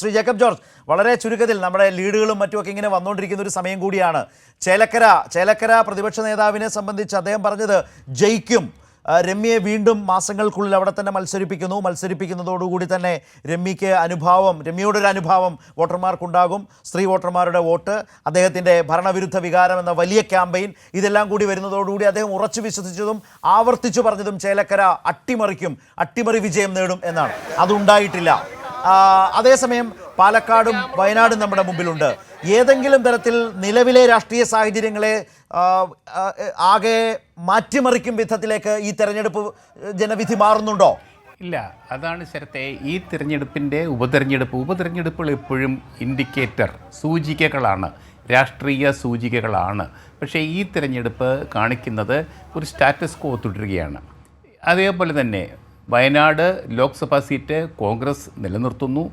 Shri Jacob George വളരെ ചുരുക്കത്തിൽ നമ്മുടെ ലീഡുകളും മറ്റുമൊക്കെ ഇങ്ങനെ വന്നുകൊണ്ടിരിക്കുന്ന ഒരു സമയം കൂടിയാണ്. ചേലക്കര ചേലക്കര പ്രതിപക്ഷ നേതാവിനെ സംബന്ധിച്ച് അദ്ദേഹം പറഞ്ഞത് ജയിക്കും. രമ്യയെ വീണ്ടും മാസങ്ങൾക്കുള്ളിൽ അവിടെ തന്നെ മത്സരിപ്പിക്കുന്നു. മത്സരിപ്പിക്കുന്നതോടുകൂടി തന്നെ രമ്യയ്ക്ക് അനുഭാവം രമ്യയുടെ ഒരു അനുഭാവം വോട്ടർമാർക്കുണ്ടാകും. സ്ത്രീ വോട്ടർമാരുടെ വോട്ട് അദ്ദേഹത്തിന്റെ ഭരണവിരുദ്ധ വികാരം എന്ന വലിയ ക്യാമ്പയിൻ ഇതെല്ലാം കൂടി വരുന്നതോടുകൂടി അദ്ദേഹം ഉറച്ചു വിശ്വസിച്ചതും ആവർത്തിച്ചു പറഞ്ഞതും ചേലക്കര അട്ടിമറിക്കും അട്ടിമറി വിജയം നേടും എന്നാണ്. അതുണ്ടായിട്ടില്ല. അതേസമയം പാലക്കാടും വയനാടും നമ്മുടെ മുമ്പിലുണ്ട്. ഏതെങ്കിലും തരത്തിൽ നിലവിലെ രാഷ്ട്രീയ സാഹചര്യങ്ങളെ ആകെ മാറ്റിമറിക്കും വിധത്തിലേക്ക് ഈ തെരഞ്ഞെടുപ്പ് ജനവിധി മാറുന്നുണ്ടോ? ഇല്ല അതാണ് ശരത്തെ ഈ തിരഞ്ഞെടുപ്പിന്റെ ഉപതെരഞ്ഞെടുപ്പ് ഉപതെരഞ്ഞെടുപ്പുകൾ എപ്പോഴും ഇൻഡിക്കേറ്റർ സൂചികകളാണ് രാഷ്ട്രീയ സൂചികകളാണ്. പക്ഷേ ഈ തിരഞ്ഞെടുപ്പ് കാണിക്കുന്നത് ഒരു സ്റ്റാറ്റസ് കോ തുടരുകയാണ്. അതേപോലെ തന്നെ വയനാട് ലോക്സഭാ സീറ്റ് കോൺഗ്രസ് നിലനിർത്തുന്നു.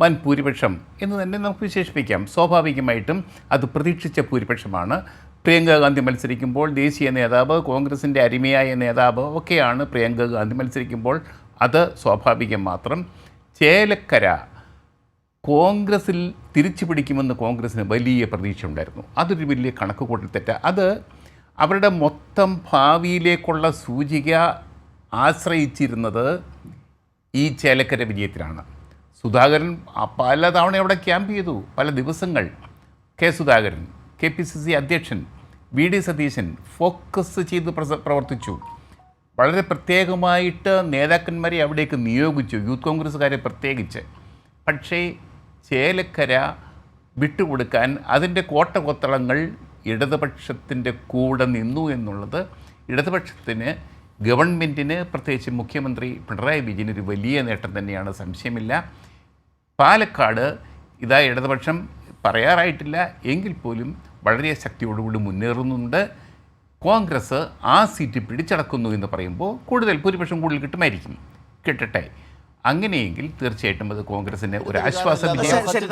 വൻ ഭൂരിപക്ഷം എന്ന് തന്നെ നമുക്ക് വിശേഷിപ്പിക്കാം. സ്വാഭാവികമായിട്ടും അത് പ്രതീക്ഷിച്ച ഭൂരിപക്ഷമാണ്. പ്രിയങ്ക ഗാന്ധി മത്സരിക്കുമ്പോൾ ദേശീയ നേതാവ് കോൺഗ്രസിന്റെ അരിമയായ നേതാവ് ഒക്കെയാണ് പ്രിയങ്ക ഗാന്ധി മത്സരിക്കുമ്പോൾ. അത് സ്വാഭാവികം മാത്രം. ചേലക്കര കോൺഗ്രസിൽ തിരിച്ചു പിടിക്കുമെന്ന് കോൺഗ്രസിന് വലിയ പ്രതീക്ഷ ഉണ്ടായിരുന്നു. അതൊരു വലിയ കണക്ക് കൂട്ടൽ തെറ്റ. അത് അവരുടെ മൊത്തം ഭാവിയിലേക്കുള്ള സൂചിക ആശ്രയിച്ചിരുന്നത് ഈ ചേലക്കര വിജയത്തിലാണ്. സുധാകരൻ പല തവണ അവിടെ ക്യാമ്പ് ചെയ്തു. പല ദിവസങ്ങൾ. K Sudhakaran K P C C അധ്യക്ഷൻ വി ഡി സതീശൻ ഫോക്കസ് ചെയ്ത് പ്രവർത്തിച്ചു. വളരെ പ്രത്യേകമായിട്ട് നേതാക്കന്മാരെ അവിടേക്ക് നിയോഗിച്ചു. യൂത്ത് കോൺഗ്രസ്സുകാരെ പ്രത്യേകിച്ച്. പക്ഷേ ചേലക്കര വിട്ടുകൊടുക്കാൻ അതിന്റെ കോട്ടകൊത്തളങ്ങൾ ഇടതുപക്ഷത്തിന്റെ കൂടെ നിന്നു എന്നുള്ളത് ഇടതുപക്ഷത്തിന് ഗവൺമെന്റിന് പ്രത്യേകിച്ച് മുഖ്യമന്ത്രി പിണറായി വിജയന് ഒരു വലിയ നേട്ടം തന്നെയാണ്. സംശയമില്ല. പാലക്കാട് ഇതാ ഇടതുപക്ഷം പറയാറായിട്ടില്ല. എങ്കിൽ പോലും വളരെ ശക്തിയോടുകൂടി മുന്നേറുന്നുണ്ട്. കോൺഗ്രസ് ആ സീറ്റ് പിടിച്ചടക്കുന്നു എന്ന് പറയുമ്പോൾ കൂടുതൽ ഭൂരിപക്ഷം കൂടുതൽ കിട്ടുമായിരിക്കും. കിട്ടട്ടെ. അങ്ങനെയെങ്കിൽ തീർച്ചയായിട്ടും അത് കോൺഗ്രസിന് ഒരു ആശ്വാസ